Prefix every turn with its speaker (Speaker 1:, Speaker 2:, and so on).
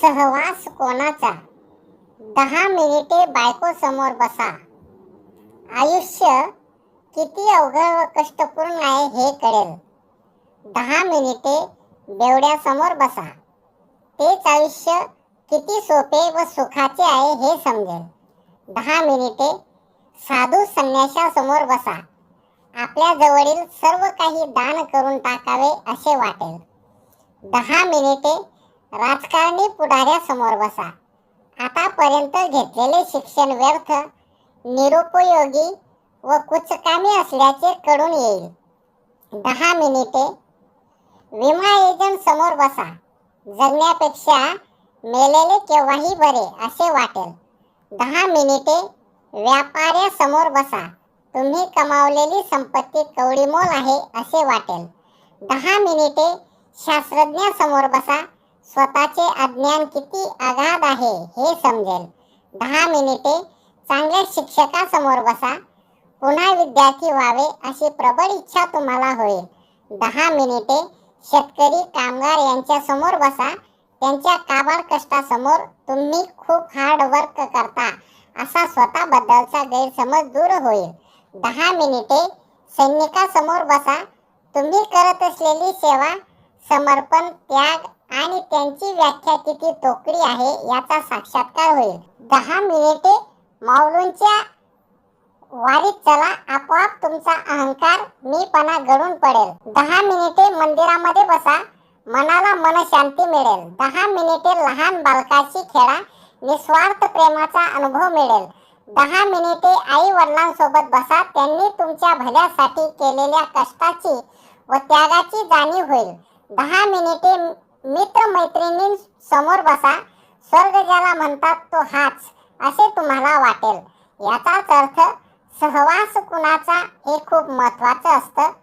Speaker 1: सहवास कोणाचा? दहा मिनिटे बायको समोर बसा. आयुष्य किती अवघड व कष्टपूर्ण आहे हे कळेल. दहा मिनिटे बेवड्यासमोर बसा. तेच आयुष्य किती सोपे व सुखाचे आहे हे समजेल. दहा मिनिटे साधू संन्याशासमोर बसा. आपल्या जवळील सर्व काही दान करून टाकावे असे वाटेल. दहा मिनिटे राजकारणी पुढाऱ्यासमोर बसा. आतापर्यंत घेतलेले शिक्षण व्यर्थ निरुपयोगी व कुचकामी असल्याचे कळून येईल. दहा मिनिटे. विमा एजंट समोर बसा. जगण्यापेक्षा मेलेले केव्हाही बरे असे वाटेल. दहा मिनिटे. व्यापाऱ्यासमोर बसा. तुम्ही कमावलेली संपत्ती कवडीमोल आहे असे वाटेल. दहा मिनिटे. शास्त्रज्ञासमोर बसा. स्वतःचे अज्ञान किती आघात आहे हे समजेल. दहा मिनिटे चांगल्या शिक्षकासमोर बसा. पुन्हा विद्यार्थी व्हावे अशी प्रबळ इच्छा तुम्हाला होईल. दहा मिनिटे शेतकरी कामगार यांच्या समोर बसा. त्यांच्या काबाड कष्टासमोर तुम्ही खूप हार्ड वर्क करता असा स्वतःबद्दलचा गैरसमज दूर होईल. दहा मिनिटे सैनिकासमोर बसा. तुम्ही करत असलेली सेवा समर्पण त्याग आणि त्यांची व्याख्या किती तोकडी आहे याचा साक्षात्कार होईल. दहा मिनिटे माऊलूंच्या वारीत चला आपोआप तुमचा अहंकार मीपणा गळून पडेल. दहा मिनिटे मंदिरामध्ये बसा मनाला मन शांती मिळेल. दहा मिनिटे लहान बालकाशी खेळा निस्वार्थ प्रेमाचा अनुभव मिळेल. दहा मिनिटे आई वडिलांसोबत बसा त्यांनी तुमच्या भल्यासाठी केलेल्या कष्टाची व त्यागाची जाणीव होईल. दहा मिनिटे मित्र मैत्रिणी समोर बसा. स्वर्ग ज्याला म्हणतात तो हाच असे तुम्हाला वाटेल. याचाच अर्थ सहवास कुणाचा हे खूप महत्वाचं असतं असतं.